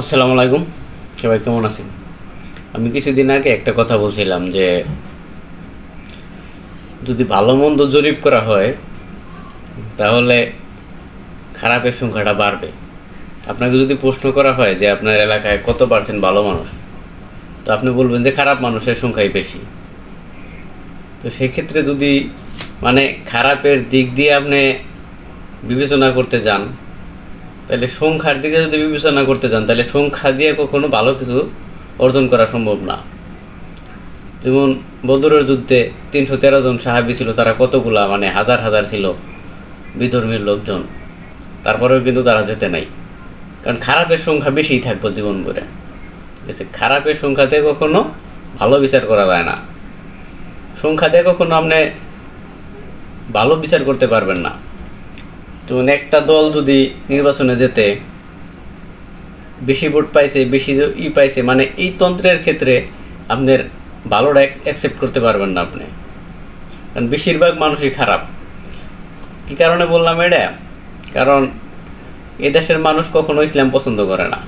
আসসালামু আলাইকুম। সবাই কেমন আছেন? আমি কিছুদিন আগে একটা কথা বলছিলাম যে, যদি ভালো মন্দ জরিপ করা হয়, তাহলে খারাপের সংখ্যাটা বাড়বে। আপনাকে যদি প্রশ্ন করা হয় যে, আপনার এলাকায় কত পার্সেন্ট ভালো মানুষ? তো আপনি বলবেন যে, খারাপ মানুষের সংখ্যাই বেশি। তো সেক্ষেত্রে যদি মানে খারাপের দিক দিয়ে আপনি বিবেচনা করতে যান তাহলে সংখ্যার দিকে যদি বিবেচনা করতে চান তাহলে সংখ্যা দিয়ে কখনো ভালো কিছু অর্জন করা সম্ভব না। যেমন বদরের যুদ্ধে তিনশো তেরো জন সাহাবি ছিল, তারা কতগুলা মানে হাজার হাজার ছিল বিধর্মীর লোকজন। তারপরেও কিন্তু তারা যেতে নাই। কারণ খারাপের সংখ্যা বেশিই থাকব জীবন ভরে। ঠিক আছে? খারাপের সংখ্যাতে কখনো ভালো বিচার করা যায় না। সংখ্যাতে কখনো আপনি ভালো বিচার করতে পারবেন না। যেমন একটা দল যদি নির্বাচনে যেতে বেশি ভোট পাইছে, বেশি ই পাইছে মানে এই তন্ত্রের ক্ষেত্রে আপনার ভালোটা অ্যাকসেপ্ট করতে পারবেন না আপনি। কারণ বেশিরভাগ মানুষই খারাপ। কি কারণে বললাম এটা? কারণ এ দেশের মানুষ কখনো ইসলাম পছন্দ করে না।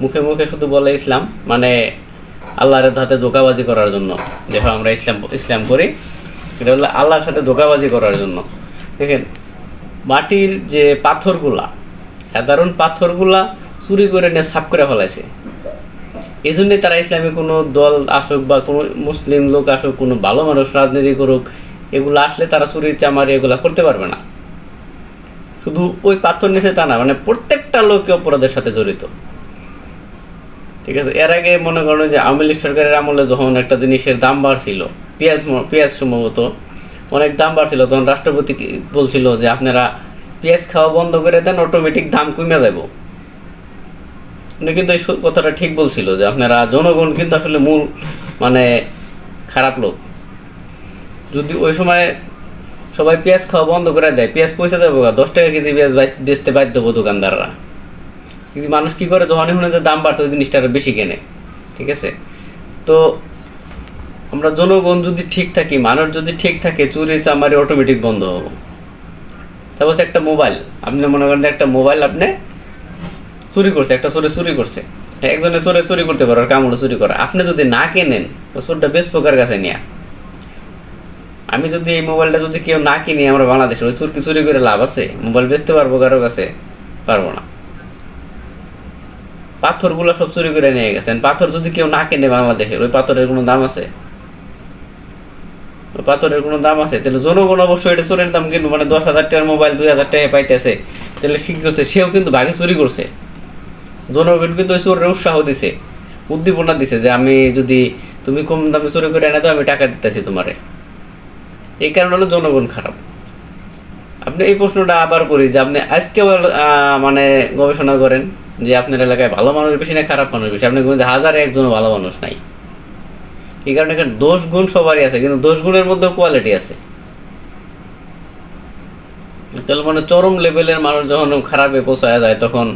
মুখে মুখে শুধু বলে ইসলাম মানে আল্লাহর সাথে ধোকাবাজি করার জন্য। দেখো আমরা ইসলাম ইসলাম করি, এটা হলো আল্লাহর সাথে ধোকাবাজি করার জন্য। দেখেন মাটির যে পাথরগুলা, সাধারণ পাথরগুলা চুরি করে নিয়ে সাফ করে ফেলাইছে। এই জন্যই তারা ইসলামী কোনো দল আসুক বা কোনো মুসলিম লোক আসুক, কোনো ভালো মানুষ, রাজনীতি করুক, এগুলো আসলে তারা চুরি চামারি এগুলা করতে পারবে না। শুধু ওই পাথর নিচে তা না মানে প্রত্যেকটা লোকে অপরাধের সাথে জড়িত। ঠিক আছে, এর আগে মনে করেন যে আওয়ামী লীগ সরকারের আমলে যখন একটা জিনিসের দাম বাড়ছিল, পেঁয়াজ পেঁয়াজ সম্ভবত অনেক দাম বাড়ছিল, তখন রাষ্ট্রপতি বলছিল যে আপনারা পেঁয়াজ খাওয়া বন্ধ করে দেন অটোমেটিক দাম কমে যাব। উনি কিন্তু এই কথাটা ঠিক বলছিল যে আপনারা জনগণ কিন্তু আসলে মূল মানে খারাপ লোক। যদি ওই সময় সবাই পেঁয়াজ খাওয়া বন্ধ করে দেয়, পেঁয়াজ পয়সা দেবো দশ টাকা কেজি পেঁয়াজ বেচতে বাধ্য হব দোকানদাররা। কিন্তু মানুষ কী করে? যখনই শুনে যে দাম বাড়ছে, ওই জিনিসটা আরও বেশি কেনে। ঠিক আছে? তো আমরা জনগণ যদি ঠিক থাকি, মানুষ যদি ঠিক থাকে, চুরি, চামারি অটোমেটিক বন্ধ হব। তারপর একটা মোবাইল আপনি মনে করেন একটা মোবাইল আপনি চুরি করছে, একটা চোরে চুরি করছে। একজনে চোরে চুরি করতে পারো আর কামড়ে চুরি করে। আপনি যদি না কেনেন, তো চোরটা বেশ প্রকার কাছে নিয়ে। আমি যদি এই মোবাইলটা যদি কেউ না কিনি, আমরা বাংলাদেশে ওই চুরকি চুরি করে লাভ আছে? মোবাইল বেচতে পারব, কারও কাছে? পারব না। পাথরগুলো সব চুরি করে নিয়ে গেছেন। পাথর যদি কেউ না কেনে বাংলাদেশের, ওই পাথরের কোনো দাম আছে? পাথরের কোনো দাম আছে? তাহলে জনগণ অবশ্যই এটা চোরের দাম কিন্তু মানে দশ হাজার টাকার মোবাইল দুই হাজার টাকা পাইতেছে। তাহলে কি করছে? সেও কিন্তু ভাগে চুরি করছে। জনগণ কিন্তু ওই চোরের উৎসাহ দিছে উদ্দীপনা দিছে যে আমি যদি তুমি কম দামে চুরি করে এনে দাও আমি টাকা দিতেছি তোমারে। এই কারণে হলো জনগণ খারাপ। আপনি এই প্রশ্নটা আবার করি যে আপনি আজকেও আহ, মানে গবেষণা করেন যে আপনার এলাকায় ভালো মানুষ বেশি না খারাপ মানুষ বেশি? আপনি হাজারে একজনও ভালো মানুষ নাই। এই কারণে এখানে দোষ গুণ সবারই আছে, কিন্তু দোষ গুণের মধ্যেও কোয়ালিটি আছে। তাহলে মানে চরম লেভেলের মানুষ যখন খারাপে পৌঁছায় যায়, তখন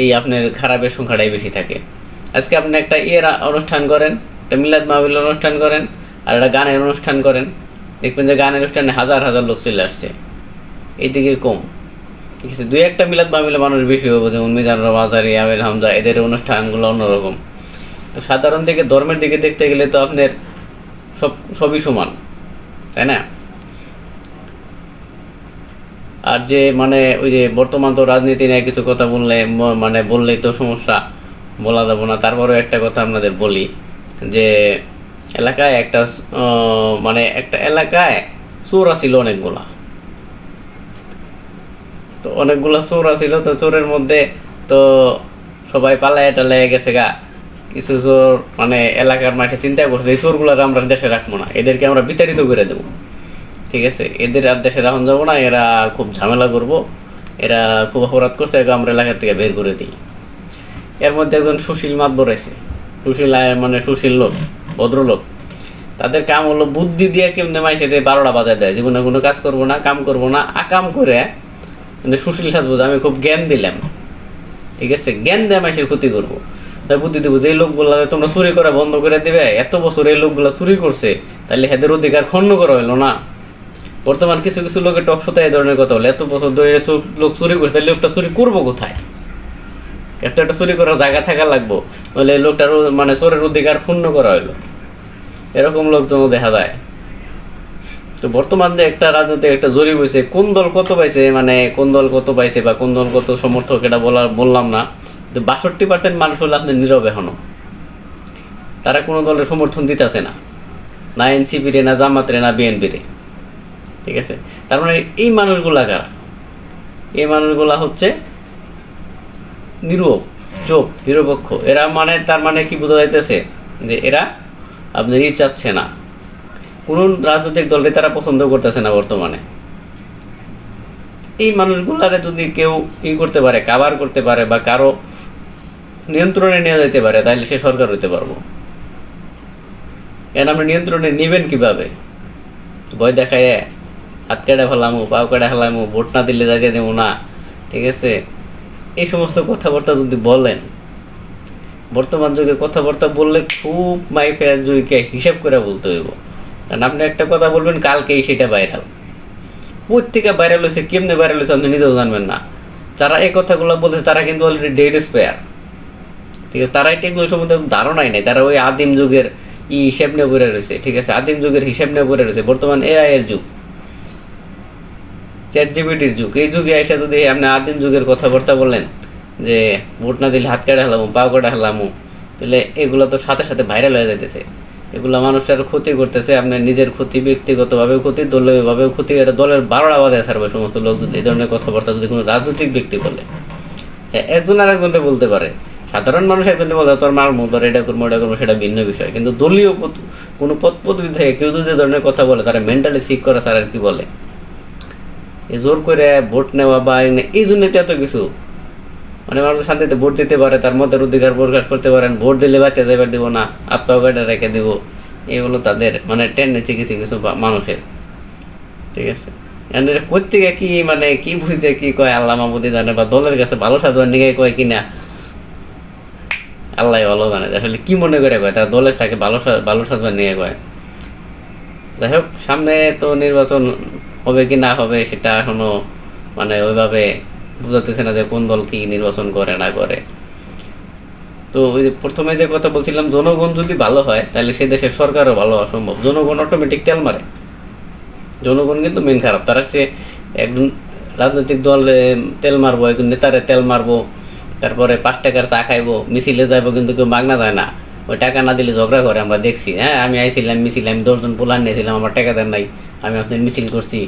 এই আপনার খারাপের সংখ্যাটাই বেশি থাকে। আজকে আপনি একটা ইয়ের অনুষ্ঠান করেন, একটা মিলাদ মাহবিল অনুষ্ঠান করেন, আর একটা গানের অনুষ্ঠান করেন, দেখবেন যে গানের অনুষ্ঠানে হাজার হাজার লোক চলে আসছে। এইদিকে কম। ঠিক আছে, দুই একটা মিলাদ মাহবিলে মানুষ বেশি হব যেমন মিজানুর বাজারি আমির হামজা, এদের অনুষ্ঠানগুলো অন্যরকম। তো সাধারণ দিকে, ধর্মের দিকে দেখতে গেলে তো আপনার সব, সবই সমান, তাই না? আর যে মানে ওই যে বর্তমান তো রাজনীতি নিয়ে কিছু কথা বললে মানে বললেই তো সমস্যা, বলা যাব না। তারপরেও একটা কথা আপনাদের বলি, যে এলাকায় একটা মানে একটা এলাকায় চোর ছিল অনেকগুলা। তো অনেকগুলো চোর ছিল তো চোরের মধ্যে তো সবাই পালায় টালায় গেছে গা। কিছু চোর মানে এলাকার মাঠে চিন্তা করছে, এই চোরগুলোকে আমরা দেশে রাখব না। এদেরকে আমরা বিতাড়িত করে দেবো। ঠিক আছে? এদের আর দেশে রাখুন যাব না, এরা খুব ঝামেলা করব। এরা খুব অপরাধ করছে আমরা এলাকা থেকে বের করে দিই। এর মধ্যে একজন সুশীল মাত বড়াইছে সুশীল মানে সুশীল লোক, ভদ্রলোক। তাদের কাম হলো বুদ্ধি দিয়ে কেমনে মাই সেটা বারোটা বাজায় দেয়। জীবনে কোনো কাজ করব না, কাম করব না। আকাম করে মানে সুশীল সাজবো আমি খুব জ্ঞান দিলাম। ঠিক আছে? জ্ঞান দেয় মাসের ক্ষতি করব। তাই বুদ্ধি দেবো যে লোকগুলা তোমরা চুরি করা বন্ধ করে দিবে, এত বছর এই লোকগুলা চুরি করছে তাহলে হেদের অধিকার খণ্ড করা হলো না। বর্তমান কিছু কিছু লোকের টক শোতে এই ধরনের কথা বলে, এত বছর ধরে লোক চুরি করছে তাহলে লোকটা চুরি করব কোথায়? এত একটা চুরি করার জায়গা থাকা লাগবো নইলে এই লোকটার মানে চোরের অধিকার পূর্ণ করা হইল। এরকম লোকজনও দেখা যায়। তো বর্তমান যে একটা রাজনীতি একটা জরিপ হয়েছে কোন দল কত পাইছে মানে কোন দল কত পাইছে বা কোন দল কত সমর্থক, এটা বলার বললাম না। কিন্তু বাষট্টি পার্সেন্ট মানুষ হলে আপনি নীরব এখনও তারা কোনো দলের সমর্থন দিতেছে না। না এনসিপিরে না জামাতরে না বিএনপিরে ঠিক আছে? তার মানে এই মানুষগুলা কারা? এই মানুষগুলা হচ্ছে নিরব চোখ নিরপেক্ষ। এরা মানে তার মানে কি বোঝা যাইতেছে? যে এরা আপনার ই চাচ্ছে না। কোন রাজনৈতিক দলকে তারা পছন্দ করতেছে না বর্তমানে। এই মানুষগুলারে যদি কেউ ই করতে পারে কাবার করতে পারে বা কারও নিয়ন্ত্রণে নিয়ে যেতে পারে তাহলে সে সরকার হতে পারব। এখন আমরা নিয়ন্ত্রণে নেবেন কীভাবে? ভয় দেখায়, হাত কেটে ফেলামু, পাও কেটে ফেলামু, ভোট না দিলে যাইতে দেবো না, ঠিক আছে? এই সমস্ত কথাবার্তা যদি বলেন, বর্তমান যুগে কথাবার্তা বললে খুব মাইফে যুগকে হিসাব করে বলতে হইব। কারণ আপনি একটা কথা বলবেন, কালকেই সেটা ভাইরাল প্রত্যেকে ভাইরাল হয়েছে কেমনে ভাইরাল হয়েছে আপনি নিজেও জানবেন না। যারা এই কথাগুলো বলছে, তারা কিন্তু অলরেডি ডেড স্পেয়ার ঠিক আছে তারা এটা এগুলো সম্বন্ধে ধারণাই নেই। তারা ওই আদিম যুগের ই হিসাব নিয়ে পড়ে রয়েছে, ঠিক আছে? আদিম যুগের হিসাব নিয়ে পড়ে রয়েছে, বর্তমান এআই এর যুগ। চ্যাট জিবিটির যুগ। এই যুগে এসে যদি আপনি আদিম যুগের কথাবার্তা বলেন, যে ভোট না দিলে হাত কাটা হেলামু পা কাটা হেলামু তাহলে এগুলো তো সাথে সাথে ভাইরাল হয়ে যাইতেছে। এগুলো মানুষের ক্ষতি করতেছে, আপনার নিজের ক্ষতি, ব্যক্তিগতভাবেও ক্ষতি, দলীয়ভাবেও ক্ষতি, এটা দলের বারোটা বাদে ছাড়বে সমস্ত লোক যদি এই ধরনের কথাবার্তা যদি কোনো রাজনৈতিক ব্যক্তি বলে। একজন আর একজনকে বলতে পারে সাধারণ মানুষ একজনকে বলে, তোর মার মতো এটা করব এটা করব, সেটা ভিন্ন বিষয়। কিন্তু দলীয় কোনো পদ পদবি থেকে কেউ যদি ধরনের কথা বলে, তারা মেন্টালি সিক করা স্যার আর কি বলে? এই জোর করে ভোট নেওয়া বা এই জন্য এত কিছু। মানে মানুষ শান্তিতে ভোট দিতে পারে, তার মধ্যে অধিকার প্রকাশ করতে পারেন, ভোট দিলে বাচ্চা যাবার দিব না আত্মা গাড়ি রেখে দিব। এগুলো তাদের মানে টেন্ডেন্সি কিছু কিছু মানুষের। ঠিক আছে? প্রত্যেকে কি মানে কি বুঝে, কি কয়, আল্লাহ মাহমুদি জানে বা দলের কাছে ভালো সাজবার নিয়ে কয় কিনা? আল্লাহ ভালো জানে। আসলে কি মনে করে কয়? তার দলের থাকে ভালো ভালো সাজবার নিয়ে কয়। যাই হোক, সামনে তো নির্বাচন হবে কি না হবে সেটা এখনও মানে ওইভাবে বুঝাতেছে না যে কোন দল কি নির্বাচন করে না করে। তো ওই যে প্রথমে যে কথা বলছিলাম, জনগণ যদি ভালো হয়, তাহলে সে দেশের সরকারও ভালো হওয়া সম্ভব। জনগণ অটোমেটিক তেল মারে। জনগণ কিন্তু মেন খারাপ। তারা হচ্ছে একজন রাজনৈতিক দল তেল মারবো, একজন নেতারে তেল মারবো তারপরে পাঁচ টাকার চা খাইবো, মিছিলে যাইবো কিন্তু কেউ মাগনা যায় না। ওই টাকা না দিলে ঝগড়া করে, আমরা দেখছি হ্যাঁ আমি আইছিলাম মিছিল আমি দশজন পোলার নিয়েছিলাম, আমার টাকা দেন নাই, আমি আপনার মিছিল করছি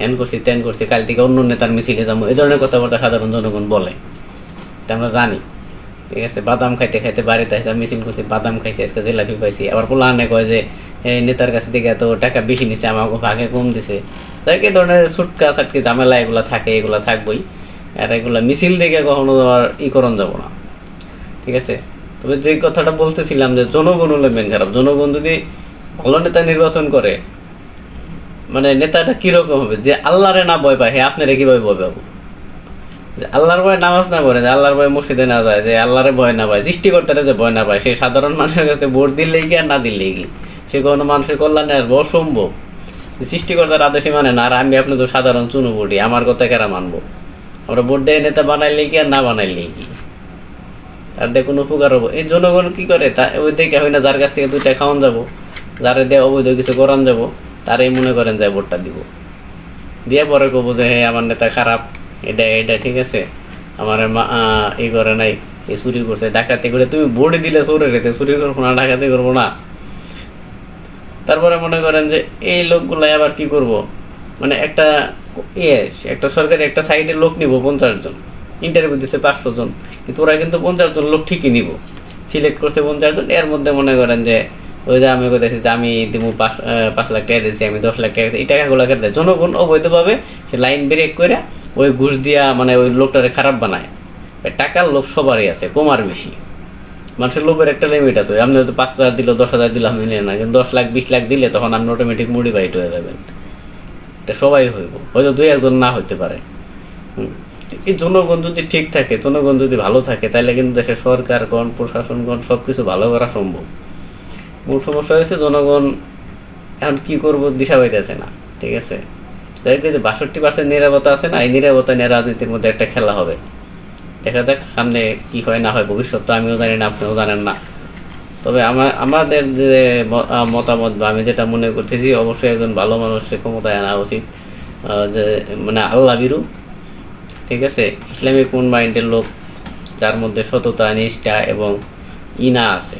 হ্যান করছি ত্যান করছি, কাল থেকে অন্য নেতার মিছিলে যাব, এই ধরনের কথাবার্তা সাধারণ জনগণ বলে। এটা আমরা জানি, ঠিক আছে, বাদাম খাইতে খাইতে বাড়িতে আসে মিছিল করছি, বাদাম খাইছি, আজকে জিলাপি পাইছি, আবার পোলা আনে কয় যে এই নেতার কাছ থেকে এত টাকা বেশি নিছে, আমাকে ভাগে কম দিছে। তাই এই ধরনের ছুটকা ছাটকি ঝামেলা এগুলো থাকে, এগুলো থাকবই। আর এগুলো মিছিল দেখে কখনো আর ই করণ যাব না। ঠিক আছে? তবে যে কথাটা বলতেছিলাম যে জনগণ হলে মেন খারাপ। জনগণ যদি ভালো নেতা নির্বাচন করে মানে নেতাটা কীরকম হবে? যে আল্লাহরে না ভয় পায়, হে আপনারে কীভাবে ভয় পাবো? যে আল্লাহর ভয় নামাজ না পড়ে, যে আল্লাহর ভয় মসজিদে না যায়, যে আল্লাহরে ভয় না পায়, সৃষ্টিকর্তারে যে ভয় না পায় সেই সাধারণ মানুষের কাছে ভোট দিলেই কি আর না দিলেই কি? সে কোনো মানুষের কল্যাণে আর অসম্ভব সৃষ্টিকর্তার আদেশে মানে না, আর আমি আপনি তো সাধারণ চুনু ভোটি আমার কথা কেরা মানবো। আমরা ভোট দেয়, নেতা বানাইলে কি আর না বানাইলে কি? তার দিয়ে কোনো উপকার হব। এই জনগণ কি করে? তা ওই দেখে হয় না যার কাছ থেকে দুইটা খাওয়ান যাব, যারে দিয়ে অবৈধ কিছু করান যাব, তারাই মনে করেন যে ভোটটা দিব। দিয়ে পরে কবো যে হ্যাঁ আমার নেতা খারাপ, এটা এটা ঠিক আছে, আমার মা ই করে নাই এই চুরি করছে, ডাকাতি করে তুমি ভোটে দিলে চোরে রেতে চুরি করব না, ডাকাতি করব না। তারপরে মনে করেন যে, এই লোকগুলাই আবার কি করব? মানে একটা ইয়ে একটা সরকারি একটা সাইডে লোক নিব পঞ্চাশ জন। ইন্টারভিউ দিচ্ছে পাঁচশো জন। কিন্তু ওরা কিন্তু পঞ্চাশ জন লোক ঠিকই নিব। সিলেক্ট করছে পঞ্চাশ জন, এর মধ্যে মনে করেন যে, ওই যে আমি কোথায় যে আমি দিব পাঁচ পাঁচ লাখ টাকা দিয়েছি, আমি দশ লাখ টাকা এই টাকাগুলো দেয়? জনগণ অবৈধভাবে সে লাইন ব্রেক করে ওই ঘুষ দিয়া মানে ওই লোকটারে খারাপ বানায়। টাকার লোভ সবারই আছে কমার বেশি। মানুষের লোভের একটা লিমিট আছে। আপনি হয়তো পাঁচ হাজার দিল, দশ হাজার দিল, আপনি না। কিন্তু দশ লাখ, বিশ লাখ দিলে তখন আপনি অটোমেটিক মোটিভাইট হয়ে যাবেন। এটা সবাই হইব। হয়তো দুই একজন না হইতে পারে। হুম। এই জনগণ যদি ঠিক থাকে জনগণ যদি ভালো থাকে তাহলে কিন্তু দেশের সরকারগণ প্রশাসনগণ সব কিছু ভালো করা সম্ভব। মূল সমস্যা হয়েছে জনগণ এখন কি করব দিশা পাইতেছে না ঠিক আছে? যাই যে বাষট্টি পার্সেন্ট নিরাপত্তা আছে না এই নিরাপত্তা নিয়ে রাজনীতির মধ্যে একটা খেলা হবে। দেখা যাক সামনে কি হয় না হয় ভবিষ্যৎ তো আমিও জানি না আপনিও জানেন না। তবে আমার আমাদের যে মতামত বা আমি যেটা মনে করতেছি, অবশ্যই একজন ভালো মানুষকে ক্ষমতায় আনা উচিত। যে মানে আল্লাহ বিরু ঠিক আছে? ইসলামিক কোন মাইন্ডের লোক যার মধ্যে সততা, নিষ্ঠা এবং ইনা আছে?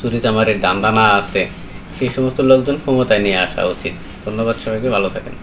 চুরি চামারের দান্দা না আছে। সেই সমস্ত লোকজন ক্ষমতায় নিয়ে আসা উচিত। ধন্যবাদ সবাইকে, ভালো থাকেন।